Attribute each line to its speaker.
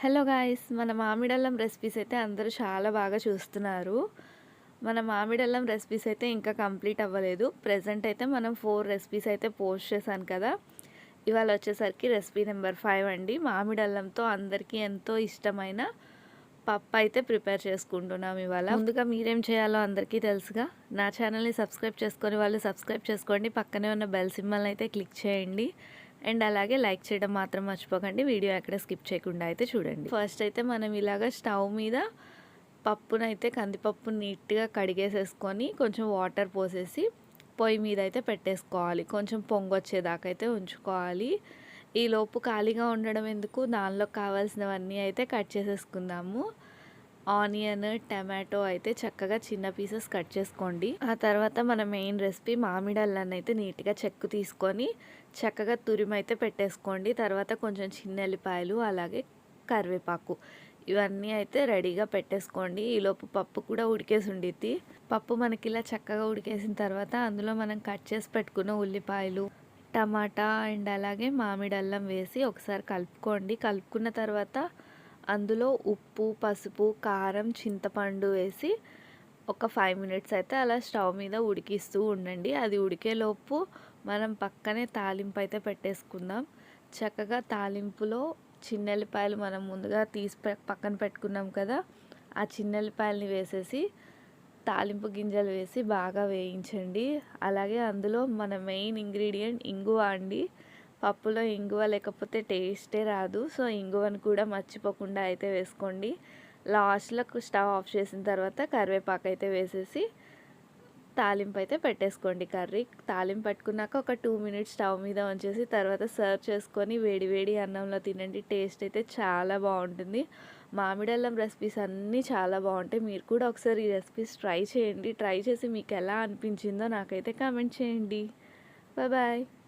Speaker 1: Hello guys మన మామిడల్లం recipes అయితే అందరూ చాలా బాగా చూస్తున్నారు. మన మామిడల్లం రెసిపీస్ అయితే ఇంకా కంప్లీట్ అవ్వలేదు. ప్రజెంట్ అయితే మనం ఫోర్ రెసిపీస్ అయితే పోస్ట్ చేశాను కదా. ఇవాళ వచ్చేసరికి రెసిపీ నెంబర్ ఫైవ్ అండి. మామిడల్లంతో అందరికీ ఎంతో ఇష్టమైన పప్పు అయితే ప్రిపేర్ చేసుకుంటున్నాం ఇవాళ. ముందుగా మీరేం చేయాలో అందరికీ తెలుసుగా. నా ఛానల్ని సబ్స్క్రైబ్ చేసుకొని వాళ్ళు సబ్స్క్రైబ్ చేసుకోండి. పక్కనే ఉన్న బెల్ సింబల్ని అయితే క్లిక్ చేయండి. అండ్ అలాగే లైక్ చేయడం మాత్రం మర్చిపోకండి. వీడియో ఎక్కడ స్కిప్ చేయకుండా అయితే చూడండి. ఫస్ట్ అయితే మనం ఇలాగ స్టవ్ మీద పప్పునైతే కందిపప్పు నీట్గా కడిగేసేసుకొని కొంచెం వాటర్ పోసేసి పొయ్యి మీద అయితే పెట్టేసుకోవాలి. కొంచెం పొంగొచ్చేదాకా అయితే ఉంచుకోవాలి. ఈ లోపు ఖాళీగా ఉండడం ఎందుకు? దానిలో కావాల్సినవన్నీ అయితే కట్ చేసేసుకుందాము. ఆనియన్ టమాటో అయితే చక్కగా చిన్న పీసెస్ కట్ చేసుకోండి. ఆ తర్వాత మన మెయిన్ రెసిపీ మామిడి అల్లాన్ని అయితే నీట్గా చెక్కు తీసుకొని చక్కగా తురిమైతే పెట్టేసుకోండి. తర్వాత కొంచెం చిన్న ఎల్లిపాయలు అలాగే కరివేపాకు. ఇవన్నీ అయితే రెడీగా పెట్టేసుకోండి. ఈలోపు పప్పు కూడా ఉడికేసి ఉండిద్ది. పప్పు మనకి ఇలా చక్కగా ఉడికేసిన తర్వాత అందులో మనం కట్ చేసి పెట్టుకున్న ఉల్లిపాయలు టమాటా అండ్ అలాగే మామిడి అల్లం వేసి ఒకసారి కలుపుకోండి. కలుపుకున్న తర్వాత అందులో ఉప్పు పసుపు కారం చింతపండు వేసి ఒక ఫైవ్ మినిట్స్ అయితే అలా స్టవ్ మీద ఉడికిస్తూ ఉండండి. అది ఉడికేలోపు మనం పక్కనే తాలింపు అయితే పెట్టేసుకుందాం. చక్కగా తాలింపులో చిన్నెల్లిపాయలు మనం ముందుగా తీసి పక్కన పెట్టుకున్నాం కదా ఆ చిన్నెల్లిపాయలని వేసేసి తాలింపు గింజలు వేసి బాగా వేయించండి. అలాగే అందులో మన మెయిన్ ఇంగ్రీడియంట్ ఇంగువ అండి. పప్పులో ఇంగువ లేకపోతే టేస్టే రాదు. సో ఇంగువను కూడా మర్చిపోకుండా అయితే వేసుకోండి. లాస్ట్లో స్టవ్ ఆఫ్ చేసిన తర్వాత కరివేపాకు అయితే వేసేసి తాలింపు అయితే పెట్టేసుకోండి. కర్రీ తాలింపు పెట్టుకున్నాక ఒక టూ మినిట్స్ స్టవ్ మీద ఉంచేసి తర్వాత సర్వ్ చేసుకొని వేడి వేడి అన్నంలో తినండి. టేస్ట్ అయితే చాలా బాగుంటుంది. మామిడల్లం రెసిపీస్ అన్నీ చాలా బాగుంటాయి. మీరు కూడా ఒకసారి ఈ రెసిపీస్ ట్రై చేయండి. ట్రై చేసి మీకు ఎలా అనిపించిందో నాకైతే కామెంట్ చేయండి. బాయ్.